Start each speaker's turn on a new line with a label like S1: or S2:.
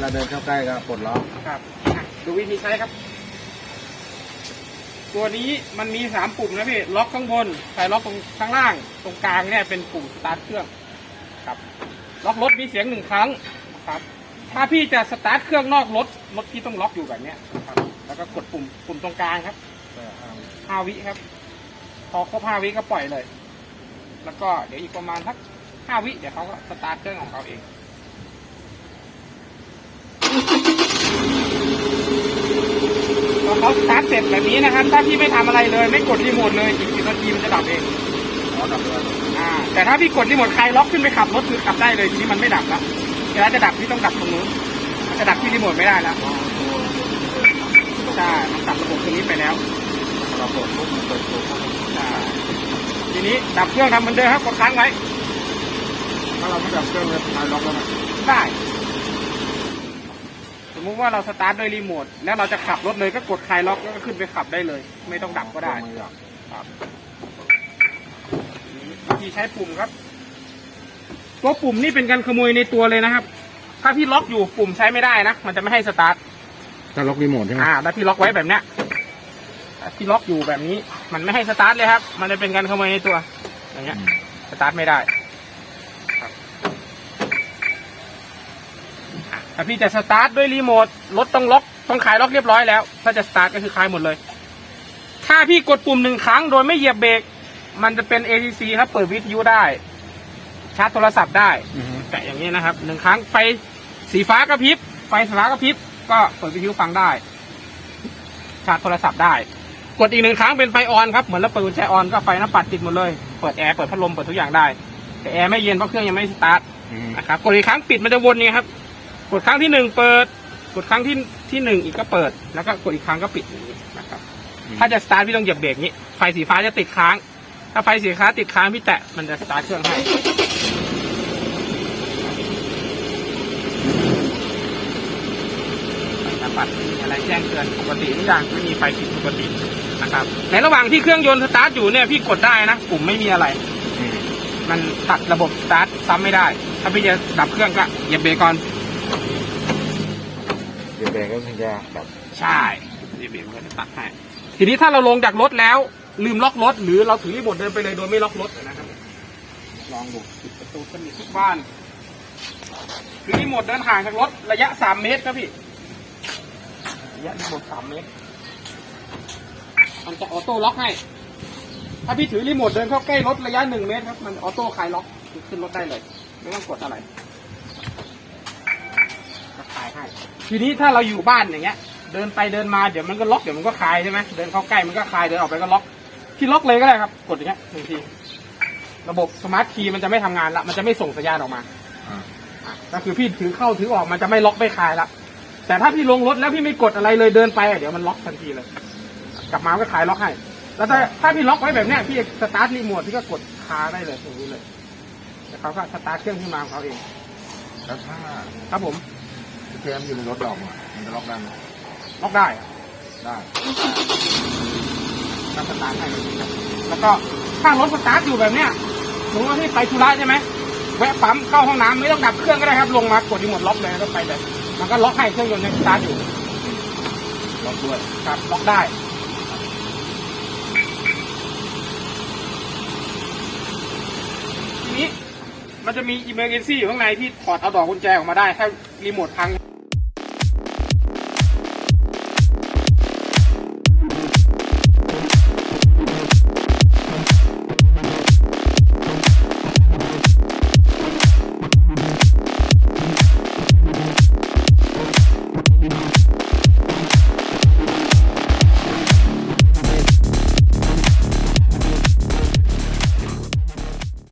S1: เราเดินเข้าใกล้ก็ปลดล็อก
S2: ครับอะดูวิธีใช้ครับ ตัวนี้มันมีสามปุ่มนะพี่ ล็อกข้างบนใส่ล็อกตรงข้างล่าง ตรงกลางเนี่ยเป็นปุ่มสตาร์ทเครื่อง ครับ ล็อกรถมีเสียงหนึ่งครั้ง ครับ ถ้าพี่จะสตาร์ทเครื่องนอกรถ รถพี่ต้องล็อกอยู่แบบเนี้ยครับ แล้วก็กดปุ่ม ปุ่มตรงกลางครับห้าวิครับ พอครบห้าวิก็ปล่อยเลย แล้วก็เดี๋ยวอีกประมาณสักห้าวิ เดี๋ยวเขาก็สตาร์ทเครื่องของเขาเอง พอเขาสตาร์ทเสร็จแบบนี้นะครับ ถ้าพี่ไม่ทำอะไรเลย ไม่กดรีโมทเลยอีกสิบนาทีมันจะดับเอง
S1: อ๋อดับเลย
S2: อ่า แต่ถ้าพี่กดรีโมทคลายล็อกขึ้นไปขับรถคือขับได้เลยทีนี้มันไม่ดับแล้วเวลาจะดับพี่ต้องดับตรงนู้นมันจะดับที่รีโมทไม่ได้แล้วใช่มันตัดระบบตรงนี้ไปแล้ว
S1: เราปลดปุ๊บมันเปิดตัวปุ๊บ
S2: ใช่ทีนี้ดับเครื่องทำเหมือนเดิมครับกดค้างไว้
S1: ถ้าเราไม่ดับเครื่องเลยคลายล็อกแล้วนะ
S2: ได้สมมุ ติว่าเราสตาร์ทด้วยรีโมทแล้วเราจะขับรถเลยก็กดคลายล็อกแล้วก็ขึ้นไปขับได้เลย ไม่ต้องดับก็ได้
S1: ไม่ดับ
S2: ครับวิธีใช้ปุ่มครับ ตัวปุ่มนี่เป็นการขโมยในตัวเลยนะครับ ถ้าพี่ล็อกอยู่ปุ่มใช้ไม่ได้นะมันจะไม่ให้สตาร์ท
S1: ถ้าล็อกรีโมทใช่ไหม
S2: อ่าถ้าพี่ล็อกไว้แบบเนี้ยถ้าพี่ล็อกอยู่แบบนี้ มันไม่ให้สตาร์ทเลยครับ มันจะเป็นการขโมยในตัว อย่างเงี้ย สตาร์ทไม่ได้ครับ อ่พี่จะสตาร์ทด้วยรีโมทรถต้องล็อกต้องขายล็อกเรียบร้อยแล้ว ถ้าจะสตาร์ทก็คือคลายหมดเลย ถ้าพี่กดปุ่มหนึ่งครั้งโดยไม่เหยียบเบรกมันจะเป็น ATC ครับ เปิดวิทยุได้ ชาร์จโทรศัพท์ได้
S1: อ
S2: แต่อย่างนี้นะครับหนึ่งครั้งไฟสีฟ้ากระพริบไฟสีฟ้ากระพริบก็เปิดวิทยุฟังได้ ชาร์จโทรศัพท์ได้ กดอีกหนึ่งครั้งเป็นไฟออนครับเหมือนเราเปิดกุญแจออนก็ไฟหน้าปัดติดหมดเลยเปิดแอร์เปิดพัดลมเปิดทุกอย่างได้ แต่แอร์ไม่เย็นเพราะเครื่องยังไม่สตาร์ทนะครับกดอีกครั้งปิดมันจะวนไงครับ กดครั้งที่หนึ่งเปิด กดครั้งที่ที่หนึ่งอีกก็เปิด แล้วก็กดอีกครั้งก็ปิดอย่างนี้นะครับ ถ้าจะสตาร์ทพี่ต้องเหยียบเบรกนี้ ไฟสีฟ้าจะติดค้าง ถ้าไฟสีฟ้าติดค้างพี่แตะมันจะสตาร์ทเครื่องให้หน้าปัดมีอะไรแจ้งเตือนปกติทุกอย่างไม่มีไฟผิดปกตินะครับ ในระหว่างที่เครื่องยนต์สตาร์ทอยู่เนี่ยพี่กดได้นะปุ่มไม่มีอะไร
S1: อืม
S2: มันตัดระบบสตาร์ทซ้ำไม่ได้ ถ้าพี่จะดับเครื่องก็เหยียบเบรกก่อน
S1: เดี๋ยวแบกก็ถึงจะดับ
S2: ใช่เหยียบเบรกมันก็จะตัดให้ทีนี้ถ้าเราลงจากรถแล้ว ลืมล็อกรถ หรือเราถือรีโมทเดินไปเลยโดยไม่ล็อกรถนะครับลองดูปิดประตูสนิททุกบ้านถือรีโมทเดินห่างจากรถระยะสามเมตรครับพี่ระยะรีโมทสามเมตรมันจะออโต้ล็อกให้ ถ้าพี่ถือรีโมทเดินเข้าใกล้รถระยะหนึ่งเมตรครับมันออโต้คลายล็อกคือขึ้นรถได้เลย ไม่ต้องกดอะไรก็คลายให้ ทีนี้ถ้าเราอยู่บ้านอย่างเงี้ย เดินไปเดินมาเดี๋ยวมันก็ล็อกเดี๋ยวมันก็คลายใช่ไหมเดินเข้าใกล้มันก็คลายเดินออกไปก็ล็อก ที่ล็อกเลยก็ได้ครับ กดอย่างเงี้ยหนึ่งทีระบบสมาร์ทคีย์มันจะไม่ทำงานละมันจะไม่ส่งสัญญาณออกมา
S1: อ่า
S2: อะก็คือพี่ถือเข้าถือออกมันจะไม่ล็อกไม่คลายละแต่ถ้าพี่ลงรถแล้วพี่ไม่กดอะไรเลยเดินไปอะเดี๋ยวมันล็อกทันทีเลย กลับมาก็คลายล็อกให้แล้วถ้าถ้าพี่ล็อกไว้แบบเนี้ยพี่สตาร์ทรีโมทพี่ก็กดคาได้เลยอย่างนี้เลยแล้วเขาก็สตาร์ทเครื่องขึ้นมาของเขาเอง
S1: แล้วถ้า
S2: ครับผม
S1: เทมอยู่ในรถดอกอะมันจะล็อกได้ไหม
S2: ล็อกได้อะ
S1: ได้
S2: ก็สตาร์ทให้เลยครับแล้วก็ถ้ารถสตาร์ทอยู่แบบเนี้ยสมมติว่าพี่ไปธุระใช่ไหมแวะปั๊มเข้าห้องน้ำไม่ต้องดับเครื่องก็ได้ครับ ลงมากดรีโมทล็อกเลยแล้วไปเลย มันก็ล็อกให้เครื่องยนต์ยังสตาร์ทอยู่
S1: ล็อกด้วย
S2: ครับล็อกได้ ทีนี้ มันจะมี emergency อยู่ข้างในที่ถอดเอาดอกกุญแจออกมาได้ ถ้ารีโมทพัง